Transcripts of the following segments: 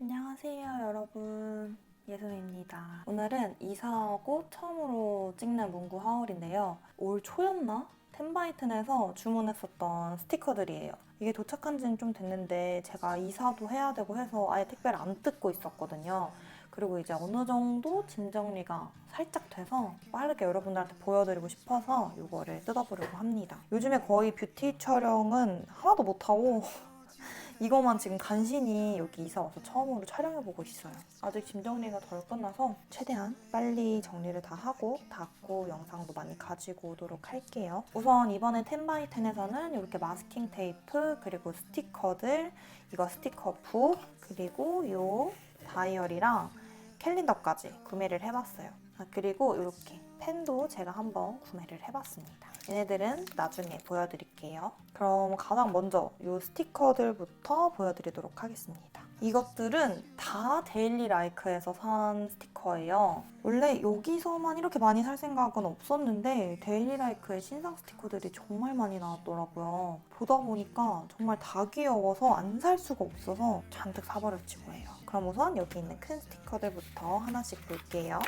안녕하세요, 여러분. 예솜입니다. 오늘은 이사하고 처음으로 찍는 문구 하울인데요. 올 초였나? 텐바이튼에서 주문했었던 스티커들이에요. 이게 도착한 지는 좀 됐는데 제가 이사도 해야 되고 해서 아예 택배를 안 뜯고 있었거든요. 그리고 이제 어느 정도 짐 정리가 살짝 돼서 빠르게 여러분들한테 보여드리고 싶어서 이거를 뜯어보려고 합니다. 요즘에 거의 뷰티 촬영은 하나도 못하고 이거만 지금 간신히 여기 이사 와서 처음으로 촬영해보고 있어요. 아직 짐 정리가 덜 끝나서 최대한 빨리 정리를 다 하고 닫고 영상도 많이 가지고 오도록 할게요. 우선 이번에 텐바이텐에서는 이렇게 마스킹 테이프 그리고 스티커들 이거 스티커 북 그리고 요 다이어리랑 캘린더까지 구매를 해봤어요. 아, 그리고 이렇게 펜도 제가 한번 구매를 해봤습니다. 얘네들은 나중에 보여드릴게요. 그럼 가장 먼저 이 스티커들부터 보여드리도록 하겠습니다. 이것들은 다 데일리 라이크에서 산 스티커예요. 원래 여기서만 이렇게 많이 살 생각은 없었는데 데일리 라이크의 신상 스티커들이 정말 많이 나왔더라고요. 보다 보니까 정말 다 귀여워서 안 살 수가 없어서 잔뜩 사버렸지 뭐예요. 그럼 우선 여기 있는 큰 스티커들부터 하나씩 볼게요.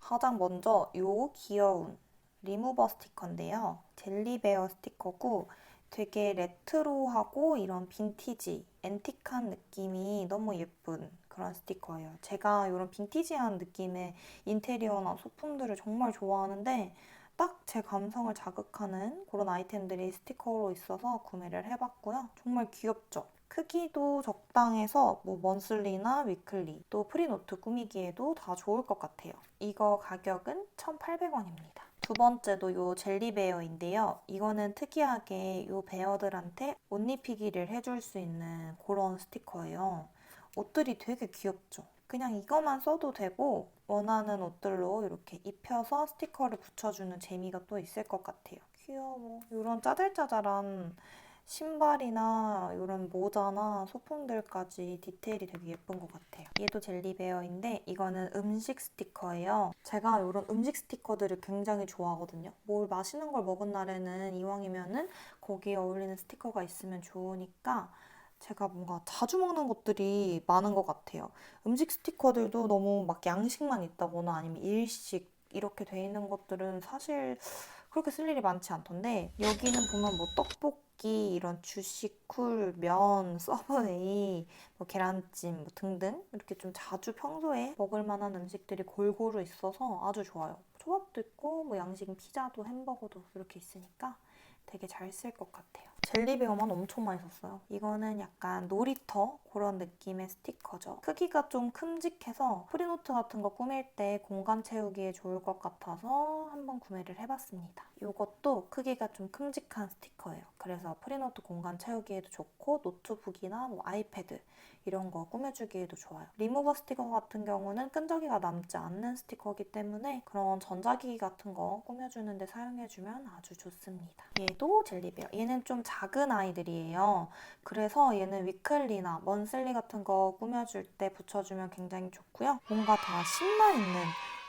가장 먼저 이 귀여운 리무버 스티커인데요. 젤리베어 스티커고 되게 레트로하고 이런 빈티지, 앤틱한 느낌이 너무 예쁜 그런 스티커예요. 제가 이런 빈티지한 느낌의 인테리어나 소품들을 정말 좋아하는데 딱 제 감성을 자극하는 그런 아이템들이 스티커로 있어서 구매를 해봤고요. 정말 귀엽죠? 크기도 적당해서 뭐 먼슬리나 위클리 또 프리노트 꾸미기에도 다 좋을 것 같아요. 이거 가격은 1,800원입니다. 두 번째도 요 젤리 베어인데요. 이거는 특이하게 요 베어들한테 옷 입히기를 해줄 수 있는 그런 스티커예요. 옷들이 되게 귀엽죠? 그냥 이거만 써도 되고 원하는 옷들로 이렇게 입혀서 스티커를 붙여주는 재미가 또 있을 것 같아요. 귀여워. 이런 짜잘짜잘한 신발이나 이런 모자나 소품들까지 디테일이 되게 예쁜 것 같아요. 얘도 젤리베어인데 이거는 음식 스티커예요. 제가 이런 음식 스티커들을 굉장히 좋아하거든요. 뭘 맛있는 걸 먹은 날에는 이왕이면은 거기에 어울리는 스티커가 있으면 좋으니까 제가 뭔가 자주 먹는 것들이 많은 것 같아요. 음식 스티커들도 너무 막 양식만 있다거나 아니면 일식 이렇게 돼 있는 것들은 사실 그렇게 쓸 일이 많지 않던데 여기는 보면 뭐 떡볶이 이런 주식 쿨, 면, 서브웨이, 뭐 계란찜 뭐 등등 이렇게 좀 자주 평소에 먹을 만한 음식들이 골고루 있어서 아주 좋아요. 초밥도 있고 뭐 양식 피자도 햄버거도 이렇게 있으니까 되게 잘 쓸 것 같아요. 젤리베어만 엄청 많이 샀어요. 이거는 약간 놀이터 그런 느낌의 스티커죠. 크기가 좀 큼직해서 프리노트 같은 거 꾸밀 때 공간 채우기에 좋을 것 같아서 한번 구매를 해봤습니다. 이것도 크기가 좀 큼직한 스티커예요. 그래서 프리노트 공간 채우기에도 좋고 노트북이나 뭐 아이패드 이런 거 꾸며주기에도 좋아요. 리무버 스티커 같은 경우는 끈적이가 남지 않는 스티커이기 때문에 그런 전자기기 같은 거 꾸며주는데 사용해주면 아주 좋습니다. 얘도 젤리베어. 얘는 좀 작은 아이들이에요. 그래서 얘는 위클리나 먼슬리 같은 거 꾸며줄 때 붙여주면 굉장히 좋고요. 뭔가 다 신나 있는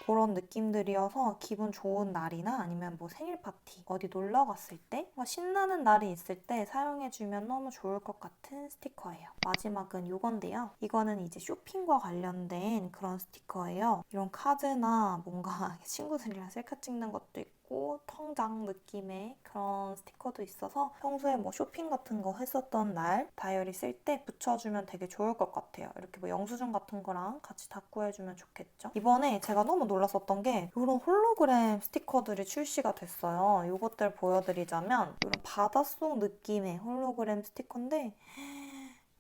그런 느낌들이어서 기분 좋은 날이나 아니면 뭐 생일 파티 어디 놀러 갔을 때 신나는 날이 있을 때 사용해주면 너무 좋을 것 같은 스티커예요. 마지막은 이건데요. 이거는 이제 쇼핑과 관련된 그런 스티커예요. 이런 카드나 뭔가 친구들이랑 셀카 찍는 것도 있고 있고 통장 느낌의 그런 스티커도 있어서 평소에 뭐 쇼핑 같은 거 했었던 날 다이어리 쓸 때 붙여주면 되게 좋을 것 같아요. 이렇게 뭐 영수증 같은 거랑 같이 닦고 해주면 좋겠죠. 이번에 제가 너무 놀랐었던 게 이런 홀로그램 스티커들이 출시가 됐어요. 이것들 보여드리자면 이런 바닷속 느낌의 홀로그램 스티커인데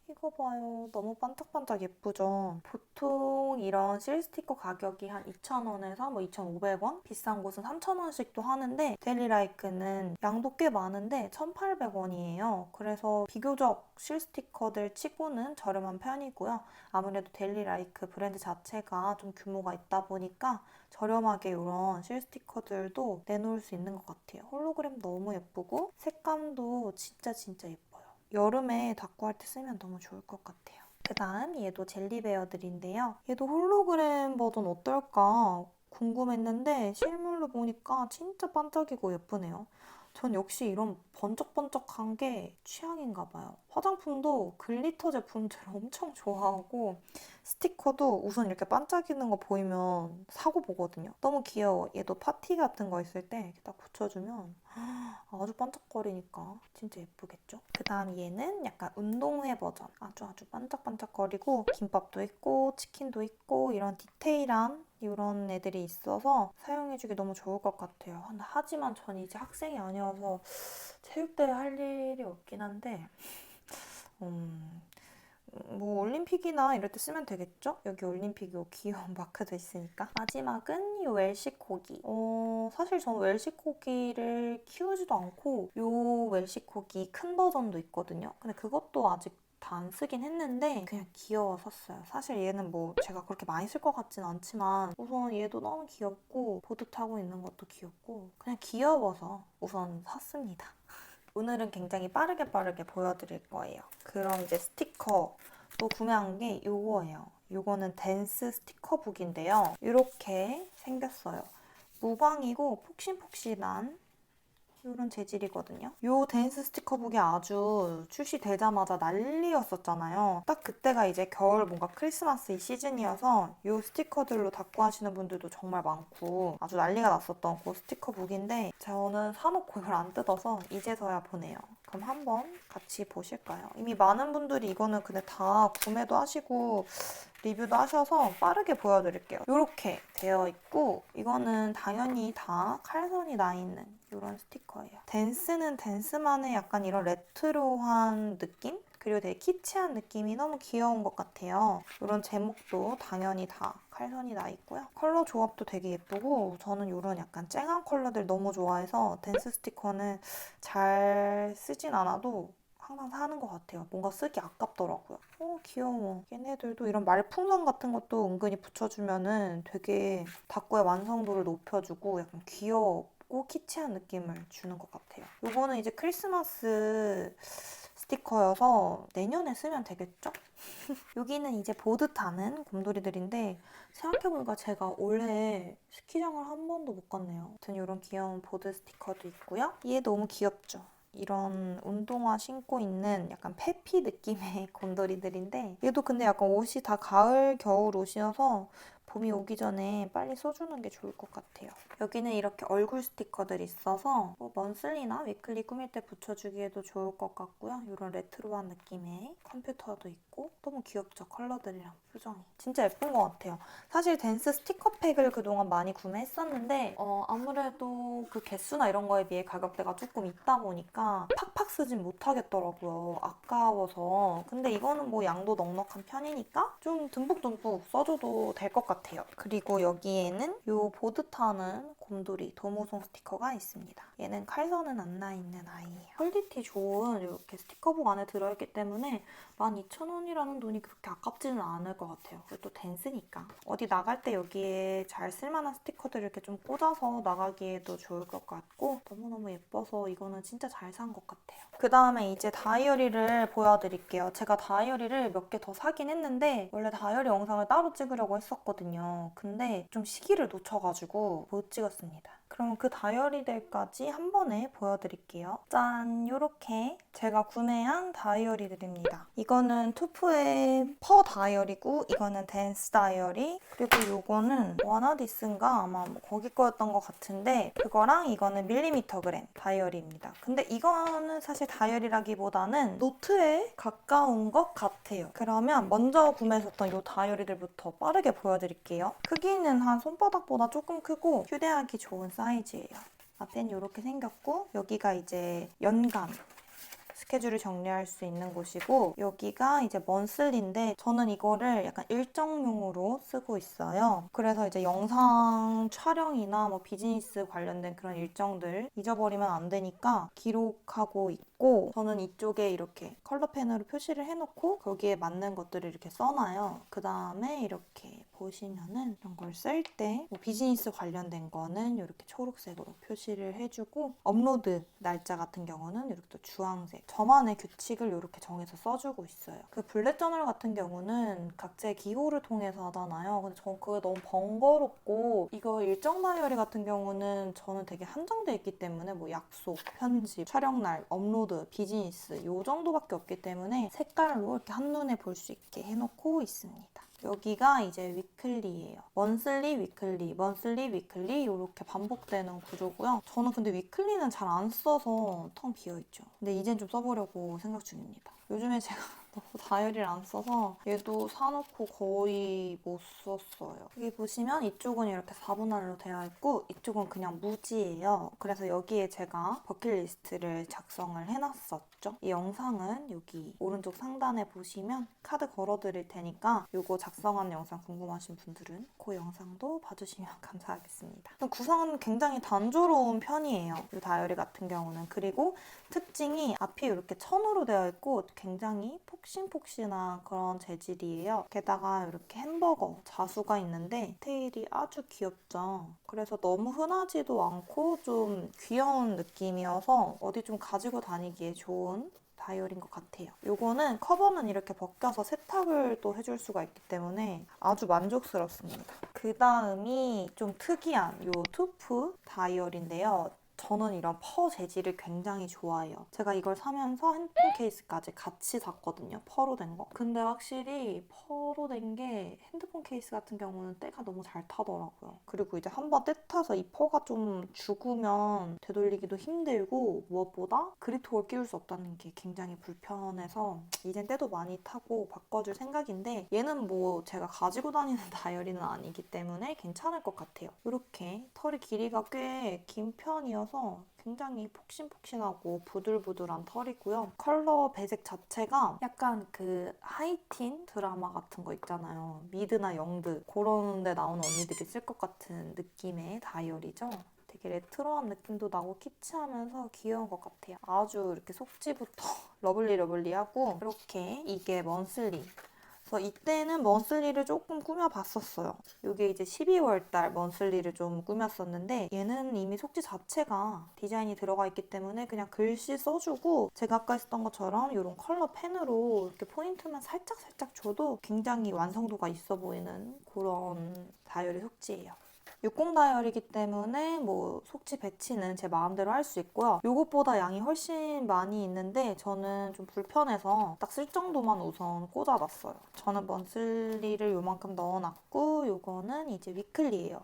이거 봐요. 너무 반짝반짝 예쁘죠? 보통 이런 실 스티커 가격이 한 2,000원에서 뭐 2,500원? 비싼 곳은 3,000원씩도 하는데 데일리라이크는 양도 꽤 많은데 1,800원이에요. 그래서 비교적 실 스티커들 치고는 저렴한 편이고요. 아무래도 데일리라이크 브랜드 자체가 좀 규모가 있다 보니까 저렴하게 이런 실 스티커들도 내놓을 수 있는 것 같아요. 홀로그램 너무 예쁘고 색감도 진짜 진짜 예뻐요. 여름에 닦고 할때 쓰면 너무 좋을 것 같아요. 그 다음 얘도 젤리베어들인데요. 얘도 홀로그램 버전 어떨까 궁금했는데 실물로 보니까 진짜 반짝이고 예쁘네요. 전 역시 이런 번쩍번쩍한 게 취향인가 봐요. 화장품도 글리터 제품들 엄청 좋아하고 스티커도 우선 이렇게 반짝이는 거 보이면 사고 보거든요. 너무 귀여워. 얘도 파티 같은 거 있을 때 이렇게 딱 붙여주면 아주 반짝거리니까 진짜 예쁘겠죠? 그 다음 얘는 약간 운동회 버전. 아주 아주 반짝반짝거리고 김밥도 있고 치킨도 있고 이런 디테일한 이런 애들이 있어서 사용해주기 너무 좋을 것 같아요. 하지만 전 이제 학생이 아니어서 체육대회 할 일이 없긴 한데 음, 뭐 올림픽이나 이럴 때 쓰면 되겠죠? 여기 올림픽 요 귀여운 마크도 있으니까. 마지막은 이 웰시 코기. 어, 사실 저는 웰시 코기를 키우지도 않고 요 웰시 코기 큰 버전도 있거든요. 근데 그것도 아직 다안 쓰긴 했는데 그냥 귀여워 샀어요. 사실 얘는 뭐 제가 그렇게 많이 쓸 것 같진 않지만 우선 얘도 너무 귀엽고 보드 타고 있는 것도 귀엽고 그냥 귀여워서 우선 샀습니다. 오늘은 굉장히 빠르게 빠르게 보여드릴 거예요. 그럼 이제 스티커 또 구매한 게 요거예요. 요거는 댄스 스티커북인데요. 이렇게 생겼어요. 무광이고 폭신폭신한 이런 재질이거든요. 요 댄스 스티커북이 아주 출시되자마자 난리였었잖아요. 딱 그때가 이제 겨울 뭔가 크리스마스 이 시즌이어서 요 스티커들로 닦고 하시는 분들도 정말 많고 아주 난리가 났었던 그 스티커북인데 저는 사놓고 이걸 안 뜯어서 이제서야 보네요. 그럼 한번 같이 보실까요? 이미 많은 분들이 이거는 근데 다 구매도 하시고 리뷰도 하셔서 빠르게 보여드릴게요. 이렇게 되어 있고 이거는 당연히 다 칼선이 나 있는 이런 스티커예요. 댄스는 댄스만의 약간 이런 레트로한 느낌? 그리고 되게 키치한 느낌이 너무 귀여운 것 같아요. 이런 제목도 당연히 다 칼선이 나 있고요. 컬러 조합도 되게 예쁘고 저는 이런 약간 쨍한 컬러들 너무 좋아해서 댄스 스티커는 잘 쓰진 않아도 항상 사는 것 같아요. 뭔가 쓰기 아깝더라고요. 어, 귀여워. 얘네들도 이런 말풍선 같은 것도 은근히 붙여주면은 되게 닭구의 완성도를 높여주고 약간 귀 엽고 키치한 느낌을 주는 것 같아요. 요거는 이제 크리스마스 스티커여서 내년에 쓰면 되겠죠? 여기는 이제 보드 타는 곰돌이들인데 생각해보니까 제가 올해 스키장을 한 번도 못 갔네요. 아무튼 이런 귀여운 보드 스티커도 있고요. 얘 너무 귀엽죠? 이런 운동화 신고 있는 약간 페피 느낌의 곰돌이들인데 얘도 근데 약간 옷이 다 가을, 겨울 옷이어서 봄이 오기 전에 빨리 써주는 게 좋을 것 같아요. 여기는 이렇게 얼굴 스티커들이 있어서 뭐 먼슬리나 위클리 꾸밀 때 붙여주기에도 좋을 것 같고요. 이런 레트로한 느낌의 컴퓨터도 있고 너무 귀엽죠? 컬러들이랑 표정이. 진짜 예쁜 것 같아요. 사실 댄스 스티커팩을 그동안 많이 구매했었는데 어, 아무래도 그 개수나 이런 거에 비해 가격대가 조금 있다 보니까 팍팍 쓰진 못하겠더라고요. 아까워서. 근데 이거는 뭐 양도 넉넉한 편이니까 좀 듬뿍듬뿍 써줘도 될 것 같아요. 그리고 여기에는 요 보드 타는 곰돌이 도무송 스티커가 있습니다. 얘는 칼선은 안 나 있는 아이예요. 퀄리티 좋은 이렇게 스티커북 안에 들어있기 때문에 12,000원이라는 돈이 그렇게 아깝지는 않을 것 같아요. 그리고 또 댄스니까. 어디 나갈 때 여기에 잘 쓸만한 스티커들을 이렇게 좀 꽂아서 나가기에도 좋을 것 같고 너무너무 예뻐서 이거는 진짜 잘 산 것 같아요. 그 다음에 이제 다이어리를 보여드릴게요. 제가 다이어리를 몇 개 더 사긴 했는데 원래 다이어리 영상을 따로 찍으려고 했었거든요. 근데 좀 시기를 놓쳐가지고 못 찍었 습니다. 그럼 그 다이어리들까지 한 번에 보여드릴게요. 짠! 요렇게 제가 구매한 다이어리들입니다. 이거는 투프의 퍼 다이어리고 이거는 댄스 다이어리 그리고 요거는 와나디스인가 아마 뭐 거기 거였던 것 같은데 그거랑 이거는 밀리미터 그램 다이어리입니다. 근데 이거는 사실 다이어리라기보다는 노트에 가까운 것 같아요. 그러면 먼저 구매했었던 이 다이어리들부터 빠르게 보여드릴게요. 크기는 한 손바닥보다 조금 크고 휴대하기 좋은 사이즈예요. 앞엔 이렇게 생겼고 여기가 이제 연간 스케줄을 정리할 수 있는 곳이고 여기가 이제 먼슬리인데 저는 이거를 약간 일정용으로 쓰고 있어요. 그래서 이제 영상 촬영이나 뭐 비즈니스 관련된 그런 일정들 잊어버리면 안 되니까 기록하고 있고 저는 이쪽에 이렇게 컬러펜으로 표시를 해놓고 거기에 맞는 것들을 이렇게 써놔요. 그 다음에 이렇게 보시면은 이런 걸 쓸 때 뭐 비즈니스 관련된 거는 이렇게 초록색으로 표시를 해주고 업로드 날짜 같은 경우는 이렇게 또 주황색 저만의 규칙을 이렇게 정해서 써주고 있어요. 그 블랙 저널 같은 경우는 각자의 기호를 통해서 하잖아요. 근데 전 그게 너무 번거롭고 이거 일정 다이어리 같은 경우는 저는 되게 한정돼 있기 때문에 뭐 약속, 편집, 촬영 날, 업로드, 비즈니스 요 정도밖에 없기 때문에 색깔로 이렇게 한눈에 볼 수 있게 해놓고 있습니다. 여기가 이제 위클리예요. 먼슬리, 위클리, 먼슬리, 위클리 이렇게 반복되는 구조고요. 저는 근데 위클리는 잘 안 써서 텅 비어있죠. 근데 이젠 좀 써보려고 생각 중입니다. 요즘에 제가 다이어리를 안 써서 얘도 사놓고 거의 못 썼어요. 여기 보시면 이쪽은 이렇게 4분할로 되어 있고 이쪽은 그냥 무지예요. 그래서 여기에 제가 버킷리스트를 작성을 해놨었죠. 이 영상은 여기 오른쪽 상단에 보시면 카드 걸어드릴 테니까 이거 작성한 영상 궁금하신 분들은 그 영상도 봐주시면 감사하겠습니다. 구성은 굉장히 단조로운 편이에요. 이 다이어리 같은 경우는. 그리고 특징이 앞이 이렇게 천으로 되어 있고 굉장히 폭신폭신한 그런 재질이에요. 게다가 이렇게 햄버거 자수가 있는데 디테일이 아주 귀엽죠. 그래서 너무 흔하지도 않고 좀 귀여운 느낌이어서 어디 좀 가지고 다니기에 좋은 다이어리인 것 같아요. 요거는 커버는 이렇게 벗겨서 세탁을 또 해줄 수가 있기 때문에 아주 만족스럽습니다. 그 다음이 좀 특이한 요 투프 다이어리인데요. 저는 이런 퍼 재질을 굉장히 좋아해요. 제가 이걸 사면서 핸드폰 케이스까지 같이 샀거든요. 퍼로 된 거. 근데 확실히 퍼로 된 게 핸드폰 케이스 같은 경우는 때가 너무 잘 타더라고요. 그리고 이제 한번 때 타서 이 퍼가 좀 죽으면 되돌리기도 힘들고 무엇보다 그립톡을 끼울 수 없다는 게 굉장히 불편해서 이젠 때도 많이 타고 바꿔줄 생각인데 얘는 뭐 제가 가지고 다니는 다이어리는 아니기 때문에 괜찮을 것 같아요. 이렇게 털이 길이가 꽤 긴 편이어서 굉장히 폭신폭신하고 부들부들한 털이고요. 컬러 배색 자체가 약간 그 하이틴 드라마 같은 거 있잖아요. 미드나 영드 그런 데 나오는 언니들이 쓸 것 같은 느낌의 다이어리죠. 되게 레트로한 느낌도 나고 키치하면서 귀여운 것 같아요. 아주 이렇게 속지부터 러블리 러블리하고 이렇게 이게 먼슬리 그래서 이때는 먼슬리를 조금 꾸며봤었어요. 이게 이제 12월 달 먼슬리를 좀 꾸몄었는데 얘는 이미 속지 자체가 디자인이 들어가 있기 때문에 그냥 글씨 써주고 제가 아까 했던 것처럼 이런 컬러 펜으로 이렇게 포인트만 살짝 살짝 줘도 굉장히 완성도가 있어 보이는 그런 다이어리 속지예요. 60 다이어리이기 때문에 뭐 속지 배치는 제 마음대로 할 수 있고요. 이것보다 양이 훨씬 많이 있는데 저는 좀 불편해서 딱 쓸 정도만 우선 꽂아놨어요. 저는 먼슬리를 요만큼 넣어놨고 요거는 이제 위클리예요.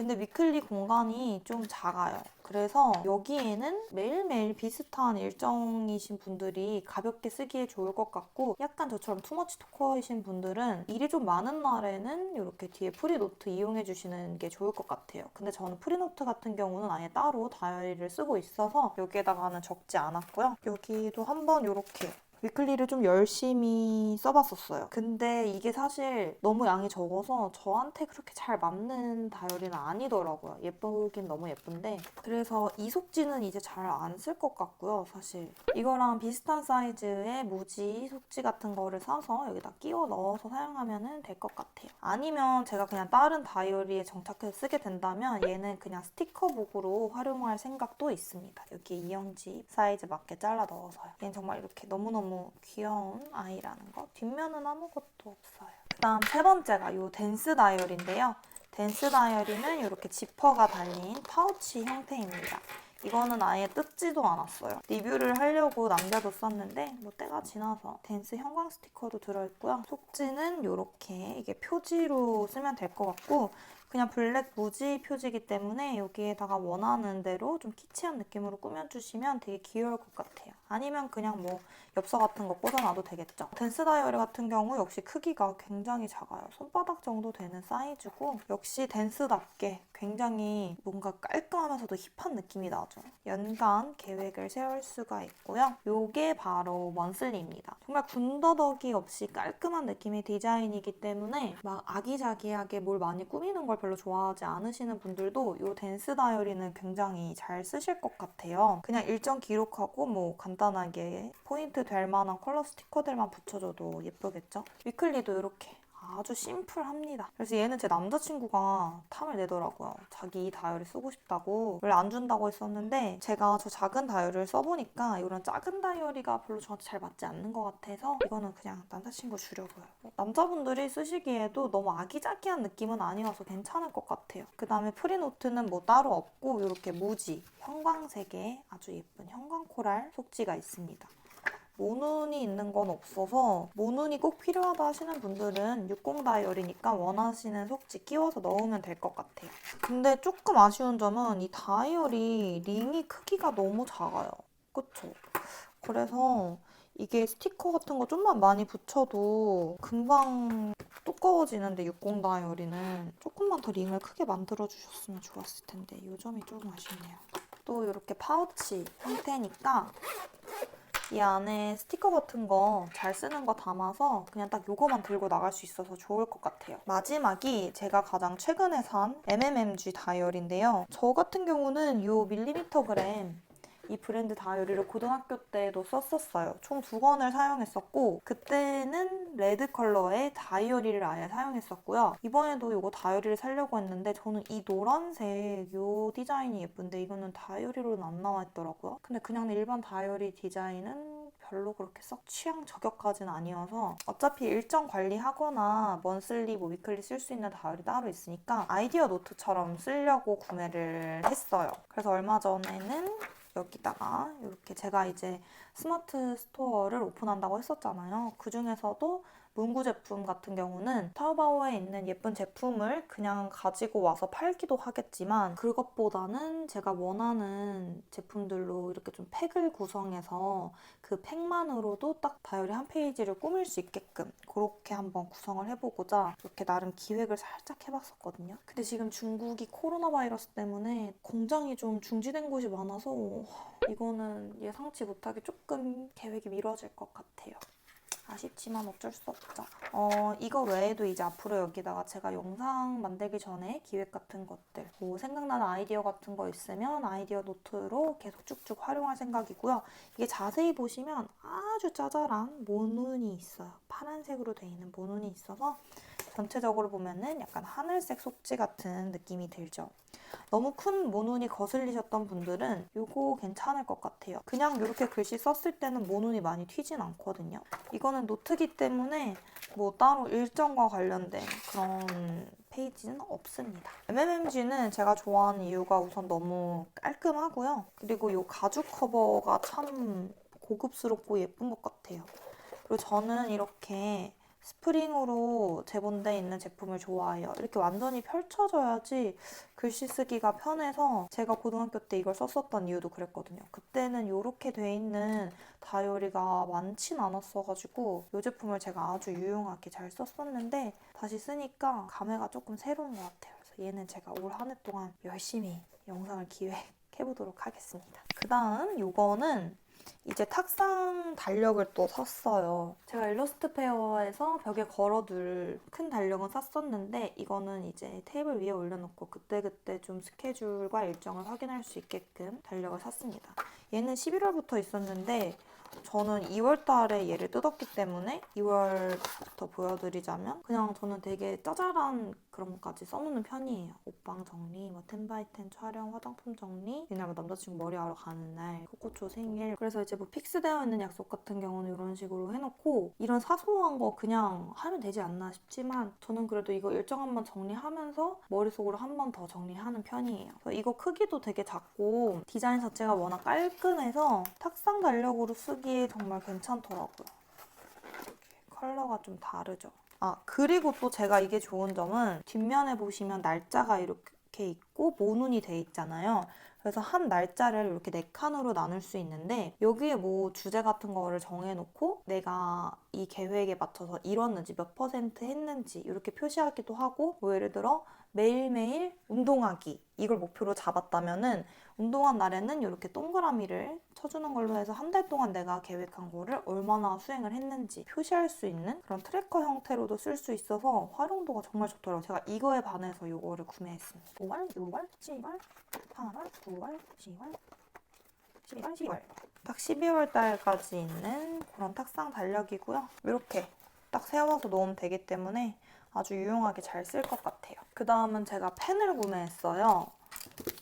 근데 위클리 공간이 좀 작아요. 그래서 여기에는 매일매일 비슷한 일정이신 분들이 가볍게 쓰기에 좋을 것 같고 약간 저처럼 투머치 토커이신 분들은 일이 좀 많은 날에는 이렇게 뒤에 프리노트 이용해 주시는 게 좋을 것 같아요. 근데 저는 프리노트 같은 경우는 아예 따로 다이어리를 쓰고 있어서 여기에다가는 적지 않았고요. 여기도 한번 이렇게 위클리를 좀 열심히 써봤었어요. 근데 이게 사실 너무 양이 적어서 저한테 그렇게 잘 맞는 다이어리는 아니더라고요. 예쁘긴 너무 예쁜데. 그래서 이 속지는 이제 잘 안 쓸 것 같고요, 사실. 이거랑 비슷한 사이즈의 무지 속지 같은 거를 사서 여기다 끼워 넣어서 사용하면 될 것 같아요. 아니면 제가 그냥 다른 다이어리에 정착해서 쓰게 된다면 얘는 그냥 스티커북으로 활용할 생각도 있습니다. 여기 이영지 사이즈 맞게 잘라 넣어서요. 얘는 정말 이렇게 너무너무 귀여운 아이라는 거. 뒷면은 아무것도 없어요. 그 다음 세 번째가 이 댄스 다이어리인데요. 댄스 다이어리는 이렇게 지퍼가 달린 파우치 형태입니다. 이거는 아예 뜯지도 않았어요. 리뷰를 하려고 남겨뒀었는데 뭐 때가 지나서 댄스 형광 스티커도 들어있고요. 속지는 이렇게 이게 표지로 쓰면 될 것 같고 그냥 블랙 무지 표지이기 때문에 여기에다가 원하는 대로 좀 키치한 느낌으로 꾸며주시면 되게 귀여울 것 같아요. 아니면 그냥 뭐 엽서 같은 거 꽂아놔도 되겠죠. 댄스 다이어리 같은 경우 역시 크기가 굉장히 작아요. 손바닥 정도 되는 사이즈고 역시 댄스답게 굉장히 뭔가 깔끔하면서도 힙한 느낌이 나죠. 연간 계획을 세울 수가 있고요. 요게 바로 먼슬리입니다. 정말 군더더기 없이 깔끔한 느낌의 디자인이기 때문에 막 아기자기하게 뭘 많이 꾸미는 걸 별로 좋아하지 않으시는 분들도 이 댄스 다이어리는 굉장히 잘 쓰실 것 같아요. 그냥 일정 기록하고 뭐 간단하게 포인트 될 만한 컬러 스티커들만 붙여줘도 예쁘겠죠? 위클리도 이렇게 아주 심플합니다. 그래서 얘는 제 남자친구가 탐을 내더라고요. 자기 이 다이어리 쓰고 싶다고 원래 안 준다고 했었는데 제가 저 작은 다이어리를 써보니까 이런 작은 다이어리가 별로 저한테 잘 맞지 않는 것 같아서 이거는 그냥 남자친구 주려고요. 남자분들이 쓰시기에도 너무 아기자기한 느낌은 아니어서 괜찮을 것 같아요. 그 다음에 프리노트는 뭐 따로 없고 이렇게 무지 형광색의 아주 예쁜 형광 코랄 속지가 있습니다. 모눈이 있는 건 없어서 모눈이 꼭 필요하다 하시는 분들은 60 다이얼이니까 원하시는 속지 끼워서 넣으면 될 것 같아요. 근데 조금 아쉬운 점은 이 다이얼이 링이 크기가 너무 작아요. 그쵸? 그래서 이게 스티커 같은 거 좀만 많이 붙여도 금방 두꺼워지는데 60 다이어리는 조금만 더 링을 크게 만들어 주셨으면 좋았을 텐데 이 점이 조금 아쉽네요. 또 이렇게 파우치 형태니까 이 안에 스티커 같은 거 잘 쓰는 거 담아서 그냥 딱 요거만 들고 나갈 수 있어서 좋을 것 같아요. 마지막이 제가 가장 최근에 산 MMMG 다이얼인데요. 저 같은 경우는 요 밀리미터 그램 이 브랜드 다이어리를 고등학교 때도 썼었어요. 총 두 권을 사용했었고 그때는 레드 컬러의 다이어리를 아예 사용했었고요. 이번에도 이거 다이어리를 사려고 했는데 저는 이 노란색 이 디자인이 예쁜데 이거는 다이어리로는 안 나와 있더라고요. 근데 그냥 일반 다이어리 디자인은 별로 그렇게 썩 취향 저격까지는 아니어서 어차피 일정 관리하거나 먼슬리 뭐 위클리 쓸 수 있는 다이어리 따로 있으니까 아이디어 노트처럼 쓰려고 구매를 했어요. 그래서 얼마 전에는 여기다가 이렇게 제가 이제 스마트 스토어를 오픈한다고 했었잖아요. 그 중에서도 문구 제품 같은 경우는 타오바오에 있는 예쁜 제품을 그냥 가지고 와서 팔기도 하겠지만 그것보다는 제가 원하는 제품들로 이렇게 좀 팩을 구성해서 그 팩만으로도 딱 다이어리 한 페이지를 꾸밀 수 있게끔 그렇게 한번 구성을 해보고자 이렇게 나름 기획을 살짝 해봤었거든요. 근데 지금 중국이 코로나 바이러스 때문에 공장이 좀 중지된 곳이 많아서 이거는 예상치 못하게 조금 계획이 미뤄질 것 같아요. 아쉽지만 어쩔 수 없죠. 어, 이거 외에도 이제 앞으로 여기다가 제가 영상 만들기 전에 기획 같은 것들, 뭐 생각나는 아이디어 같은 거 있으면 아이디어 노트로 계속 쭉쭉 활용할 생각이고요. 이게 자세히 보시면 아주 짜잘한 모눈이 있어요. 파란색으로 되어 있는 모눈이 있어서 전체적으로 보면은 약간 하늘색 속지 같은 느낌이 들죠. 너무 큰 모눈이 거슬리셨던 분들은 이거 괜찮을 것 같아요. 그냥 이렇게 글씨 썼을 때는 모눈이 많이 튀진 않거든요. 이거는 노트기 때문에 뭐 따로 일정과 관련된 그런 페이지는 없습니다. MMMG는 제가 좋아하는 이유가 우선 너무 깔끔하고요. 그리고 이 가죽 커버가 참 고급스럽고 예쁜 것 같아요. 그리고 저는 이렇게 스프링으로 재본돼 있는 제품을 좋아해요. 이렇게 완전히 펼쳐져야지 글씨 쓰기가 편해서 제가 고등학교 때 이걸 썼었던 이유도 그랬거든요. 그때는 이렇게 돼 있는 다이어리가 많진 않았어가지고 이 제품을 제가 아주 유용하게 잘 썼었는데 다시 쓰니까 감회가 조금 새로운 것 같아요. 그래서 얘는 제가 올 한 해 동안 열심히 영상을 기획해보도록 하겠습니다. 그 다음 이거는 이제 탁상 달력을 또 샀어요. 제가 일러스트 페어에서 벽에 걸어둘 큰 달력은 샀었는데 이거는 이제 테이블 위에 올려놓고 그때그때 좀 스케줄과 일정을 확인할 수 있게끔 달력을 샀습니다. 얘는 11월부터 있었는데 저는 2월 달에 얘를 뜯었기 때문에 2월부터 보여드리자면 그냥 저는 되게 짜잘한 그런 것까지 써놓는 편이에요. 옷방 정리, 뭐 텐바이텐 촬영, 화장품 정리, 이날 뭐 남자친구 머리하러 가는 날, 코코초 생일 그래서 이제 뭐 픽스되어 있는 약속 같은 경우는 이런 식으로 해놓고 이런 사소한 거 그냥 하면 되지 않나 싶지만 저는 그래도 이거 일정 한번 정리하면서 머릿속으로 한 번 더 정리하는 편이에요. 이거 크기도 되게 작고 디자인 자체가 워낙 깔끔해서 탁상 달력으로 쓰기에 정말 괜찮더라고요. 컬러가 좀 다르죠. 아, 그리고 또 제가 이게 좋은 점은 뒷면에 보시면 날짜가 이렇게 있고 모눈이 돼 있잖아요. 그래서 한 날짜를 이렇게 네 칸으로 나눌 수 있는데 여기에 뭐 주제 같은 거를 정해놓고 내가 이 계획에 맞춰서 이뤘는지 몇 퍼센트 했는지 이렇게 표시하기도 하고 뭐 예를 들어 매일매일 운동하기 이걸 목표로 잡았다면은 운동한 날에는 이렇게 동그라미를 쳐주는 걸로 해서 한 달 동안 내가 계획한 거를 얼마나 수행을 했는지 표시할 수 있는 그런 트래커 형태로도 쓸 수 있어서 활용도가 정말 좋더라고요. 제가 이거에 반해서 이거를 구매했습니다. 5월, 6월, 7월, 8월, 9월, 10월, 11월, 12월. 딱 12월 달까지 있는 그런 탁상 달력이고요. 이렇게 딱 세워서 놓으면 되기 때문에 아주 유용하게 잘 쓸 것 같아요. 그 다음은 제가 펜을 구매했어요.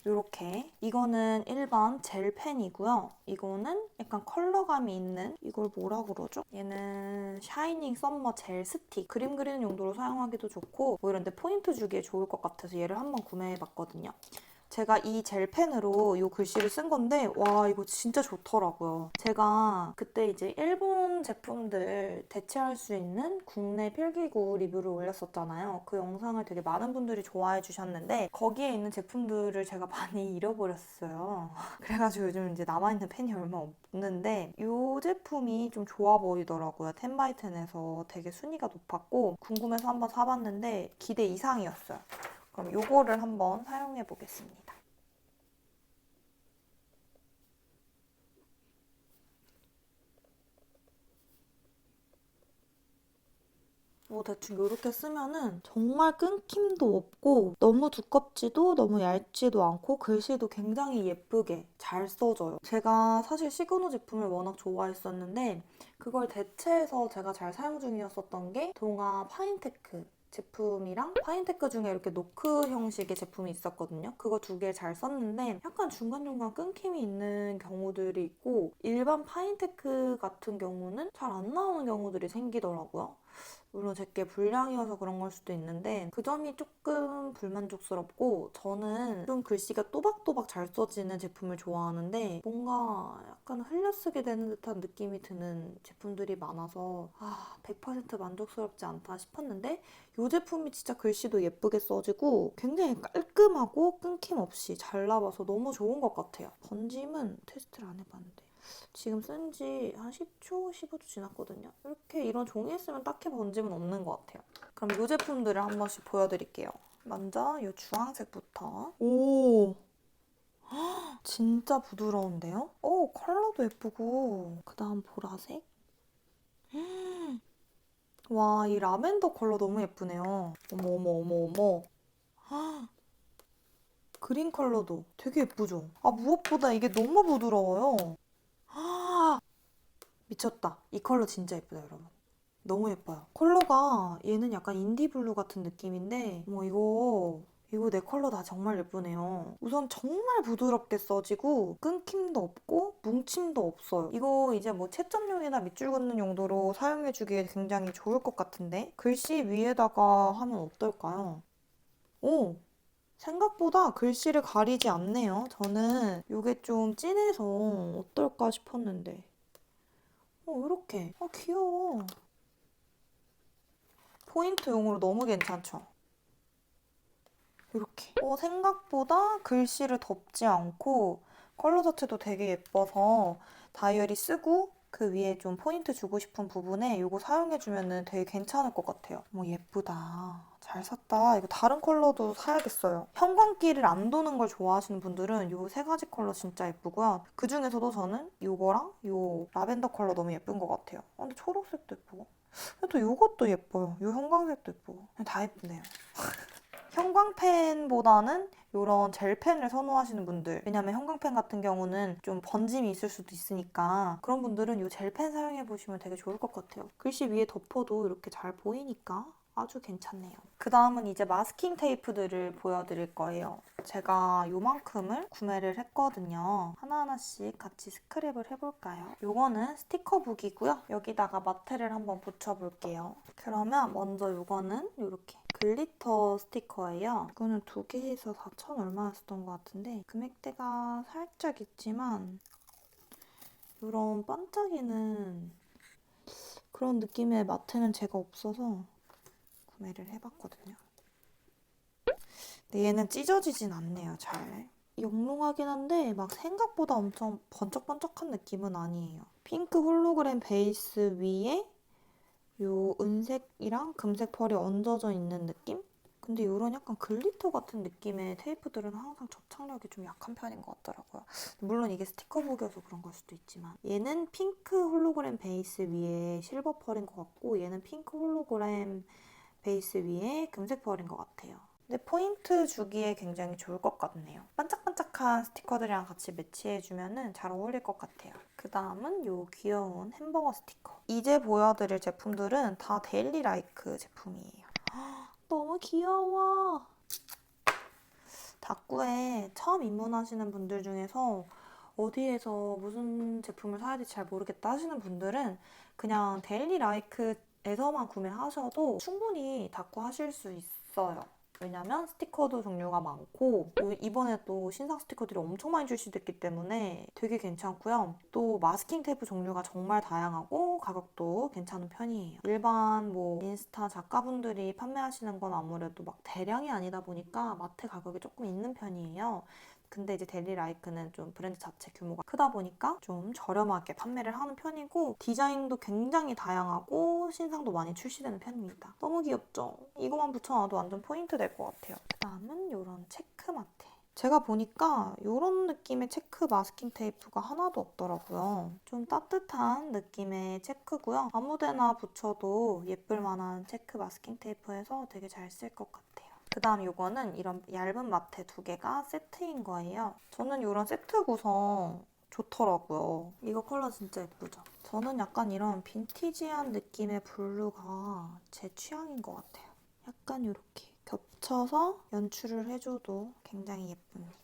이렇게 이거는 일반 젤 펜이고요. 이거는 약간 컬러감이 있는 이걸 뭐라 그러죠? 얘는 샤이닝 썸머 젤 스틱 그림 그리는 용도로 사용하기도 좋고 뭐 이런 데 포인트 주기에 좋을 것 같아서 얘를 한번 구매해봤거든요. 제가 이 젤펜으로 이 글씨를 쓴 건데 와 이거 진짜 좋더라고요. 제가 그때 이제 일본 제품들 대체할 수 있는 국내 필기구 리뷰를 올렸었잖아요. 그 영상을 되게 많은 분들이 좋아해 주셨는데 거기에 있는 제품들을 제가 많이 잃어버렸어요. 그래가지고 요즘 이제 남아있는 펜이 얼마 없는데 이 제품이 좀 좋아 보이더라고요. 텐바이텐에서 되게 순위가 높았고 궁금해서 한번 사봤는데 기대 이상이었어요. 그럼 요거를 한번 사용해 보겠습니다. 뭐 대충 이렇게 쓰면은 정말 끊김도 없고 너무 두껍지도 너무 얇지도 않고 글씨도 굉장히 예쁘게 잘 써져요. 제가 사실 시그노 제품을 워낙 좋아했었는데 그걸 대체해서 제가 잘 사용 중이었었던 게 동아 파인테크 제품이랑 파인테크 중에 이렇게 노크 형식의 제품이 있었거든요. 그거 두 개 잘 썼는데 약간 중간중간 끊김이 있는 경우들이 있고 일반 파인테크 같은 경우는 잘 안 나오는 경우들이 생기더라고요. 물론 제게 불량이어서 그런 걸 수도 있는데 그 점이 조금 불만족스럽고 저는 좀 글씨가 또박또박 잘 써지는 제품을 좋아하는데 뭔가 약간 흘려쓰게 되는 듯한 느낌이 드는 제품들이 많아서 아, 100% 만족스럽지 않다 싶었는데 이 제품이 진짜 글씨도 예쁘게 써지고 굉장히 깔끔하고 끊김없이 잘 나와서 너무 좋은 것 같아요. 번짐은 테스트를 안 해봤는데 지금 쓴 지 한 10초, 15초 지났거든요. 이렇게 이런 종이에 쓰면 딱히 번짐은 없는 것 같아요. 그럼 이 제품들을 한 번씩 보여드릴게요. 먼저 이 주황색부터. 오! 헉, 진짜 부드러운데요? 오, 컬러도 예쁘고. 그 다음 보라색. 음. 와, 이 라벤더 컬러 너무 예쁘네요. 어머, 어머, 어머, 어머. 헉, 그린 컬러도 되게 예쁘죠? 아, 무엇보다 이게 너무 부드러워요. 아, 미쳤다. 이 컬러 진짜 예쁘다, 여러분. 너무 예뻐요. 컬러가 얘는 약간 인디블루 같은 느낌인데, 뭐 이거 이거 내 컬러 다 정말 예쁘네요. 우선 정말 부드럽게 써지고 끊김도 없고 뭉침도 없어요. 이거 이제 뭐 채점용이나 밑줄 긋는 용도로 사용해주기에 굉장히 좋을 것 같은데 글씨 위에다가 하면 어떨까요? 오! 생각보다 글씨를 가리지 않네요. 저는 이게 좀 진해서 어떨까 싶었는데. 어, 이렇게. 아, 귀여워. 포인트용으로 너무 괜찮죠? 이렇게. 어, 생각보다 글씨를 덮지 않고 컬러 자체도 되게 예뻐서 다이어리 쓰고 그 위에 좀 포인트 주고 싶은 부분에 이거 사용해주면 되게 괜찮을 것 같아요. 뭐 예쁘다. 잘 샀다. 이거 다른 컬러도 사야겠어요. 형광기를 안 도는 걸 좋아하시는 분들은 이 세 가지 컬러 진짜 예쁘고요. 그 중에서도 저는 이거랑 이 라벤더 컬러 너무 예쁜 것 같아요. 어, 근데 초록색도 예쁘고. 또 이것도 예뻐요. 이 형광색도 예쁘고. 다 예쁘네요. 형광펜보다는 이런 젤펜을 선호하시는 분들 왜냐면 형광펜 같은 경우는 좀 번짐이 있을 수도 있으니까 그런 분들은 이 젤펜 사용해 보시면 되게 좋을 것 같아요 글씨 위에 덮어도 이렇게 잘 보이니까 아주 괜찮네요. 그 다음은 이제 마스킹 테이프들을 보여드릴 거예요. 제가 요만큼을 구매를 했거든요. 하나하나씩 같이 스크랩을 해볼까요? 요거는 스티커북이고요. 여기다가 마테를 한번 붙여볼게요. 그러면 먼저 요거는 이렇게 글리터 스티커예요. 이거는 두 개에서 4천 얼마였었던 것 같은데 금액대가 살짝 있지만 이런 반짝이는 그런 느낌의 마트는 제가 없어서 구매를 해봤거든요. 근데 얘는 찢어지진 않네요, 잘. 영롱하긴 한데 막 생각보다 엄청 번쩍번쩍한 느낌은 아니에요. 핑크 홀로그램 베이스 위에 요 은색이랑 금색 펄이 얹어져 있는 느낌? 근데 이런 약간 글리터 같은 느낌의 테이프들은 항상 접착력이 좀 약한 편인 것 같더라고요. 물론 이게 스티커북이어서 그런 걸 수도 있지만 얘는 핑크 홀로그램 베이스 위에 실버 펄인 것 같고 얘는 핑크 홀로그램 베이스 위에 금색 펄인 것 같아요. 근데 포인트 주기에 굉장히 좋을 것 같네요. 반짝반짝한 스티커들이랑 같이 매치해주면 잘 어울릴 것 같아요. 그 다음은 이 귀여운 햄버거 스티커. 이제 보여드릴 제품들은 다 데일리 라이크 제품이에요. 너무 귀여워. 다꾸에 처음 입문하시는 분들 중에서 어디에서 무슨 제품을 사야 될지 잘 모르겠다 하시는 분들은 그냥 데일리 라이크 에서만 구매하셔도 충분히 다꾸 하실 수 있어요. 왜냐면 스티커도 종류가 많고 요- 이번에 또 신상 스티커들이 엄청 많이 출시됐기 때문에 되게 괜찮고요. 또 마스킹 테이프 종류가 정말 다양하고 가격도 괜찮은 편이에요. 일반 뭐 인스타 작가분들이 판매하시는 건 아무래도 막 대량이 아니다 보니까 마트 가격이 조금 있는 편이에요. 근데 이제 델리 라이크는 좀 브랜드 자체 규모가 크다 보니까 좀 저렴하게 판매를 하는 편이고 디자인도 굉장히 다양하고 신상도 많이 출시되는 편입니다. 너무 귀엽죠? 이거만 붙여놔도 완전 포인트 될 것 같아요. 다음은 이런 체크 마테. 제가 보니까 이런 느낌의 체크 마스킹 테이프가 하나도 없더라고요. 좀 따뜻한 느낌의 체크고요. 아무데나 붙여도 예쁠 만한 체크 마스킹 테이프여서 되게 잘 쓸 것 같아요. 그 다음 이거는 이런 얇은 마테 두 개가 세트인 거예요. 저는 이런 세트 구성 좋더라고요. 이거 컬러 진짜 예쁘죠? 저는 약간 이런 빈티지한 느낌의 블루가 제 취향인 것 같아요. 약간 이렇게 겹쳐서 연출을 해줘도 굉장히 예쁩니다.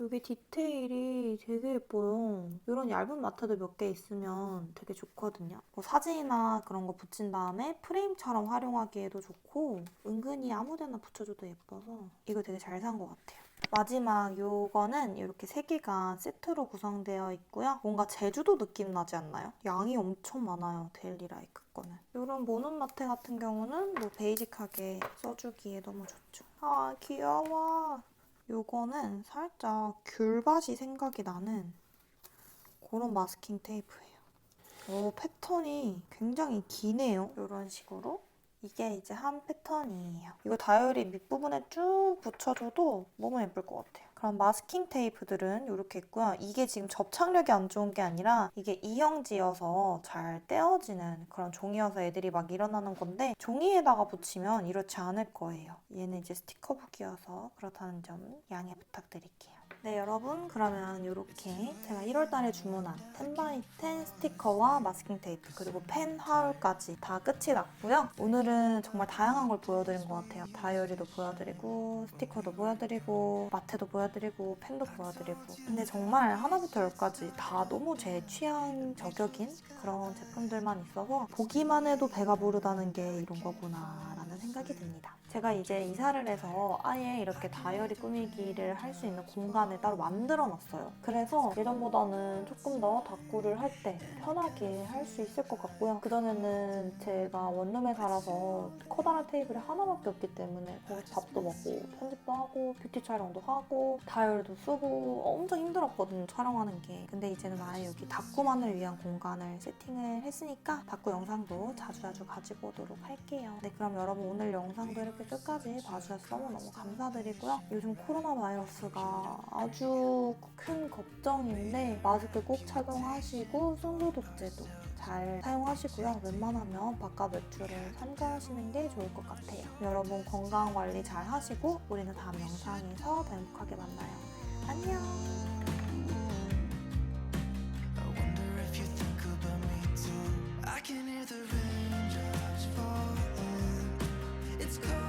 여기 디테일이 되게 예뻐요. 이런 얇은 마트도 몇 개 있으면 되게 좋거든요. 뭐 사진이나 그런 거 붙인 다음에 프레임처럼 활용하기에도 좋고 은근히 아무데나 붙여줘도 예뻐서 이거 되게 잘 산 것 같아요. 마지막 요거는 이렇게 세 개가 세트로 구성되어 있고요. 뭔가 제주도 느낌 나지 않나요? 양이 엄청 많아요. 데일리 라이크 거는. 이런 모눈 마테 같은 경우는 뭐 베이직하게 써주기에 너무 좋죠. 아 귀여워. 요거는 살짝 귤밭이 생각이 나는 그런 마스킹 테이프예요. 오, 패턴이 굉장히 기네요. 이런 식으로. 이게 이제 한 패턴이에요. 이거 다이어리 밑부분에 쭉 붙여줘도 너무 예쁠 것 같아요. 그럼 마스킹 테이프들은 이렇게 있고요. 이게 지금 접착력이 안 좋은 게 아니라 이게 이형지여서 잘 떼어지는 그런 종이여서 애들이 막 일어나는 건데 종이에다가 붙이면 이렇지 않을 거예요. 얘는 이제 스티커북이어서 그렇다는 점 양해 부탁드릴게요. 네 여러분. 그러면 이렇게 제가 1월달에 주문한 10x10 스티커와 마스킹 테이프 그리고 펜 하울까지 다 끝이 났고요. 오늘은 정말 다양한 걸 보여드린 것 같아요. 다이어리도 보여드리고 스티커도 보여드리고 마테도 보여드리고 펜도 보여드리고. 근데 정말 하나부터 열까지 다 너무 제 취향 저격인 그런 제품들만 있어서 보기만 해도 배가 부르다는 게 이런 거구나 라는 생각이 듭니다 제가 이제 이사를 해서 아예 이렇게 다이어리 꾸미기를 할 수 있는 공간을 따로 만들어 놨어요. 그래서 예전보다는 조금 더 다꾸를 할 때 편하게 할 수 있을 것 같고요. 그전에는 제가 원룸에 살아서 커다란 테이블이 하나밖에 없기 때문에 거기서 밥도 먹고 편집도 하고 뷰티 촬영도 하고 다이어리도 쓰고 엄청 힘들었거든요. 촬영하는 게. 근데 이제는 아예 여기 다꾸만을 위한 공간을 세팅을 했으니까 다꾸 영상도 자주자주 가지고 오도록 할게요. 네, 그럼 여러분 오늘 영상도 이렇게 이렇게 끝까지 봐주셔서 너무너무 감사드리고요. 요즘 코로나 바이러스가 아주 큰 걱정인데 마스크 꼭 착용하시고 손소독제도 잘 사용하시고요. 웬만하면 바깥 외출을 삼가하시는 게 좋을 것 같아요. 여러분 건강 관리 잘 하시고 우리는 다음 영상에서 행복하게 만나요. 안녕! can hear the raindrops falling. It's cold.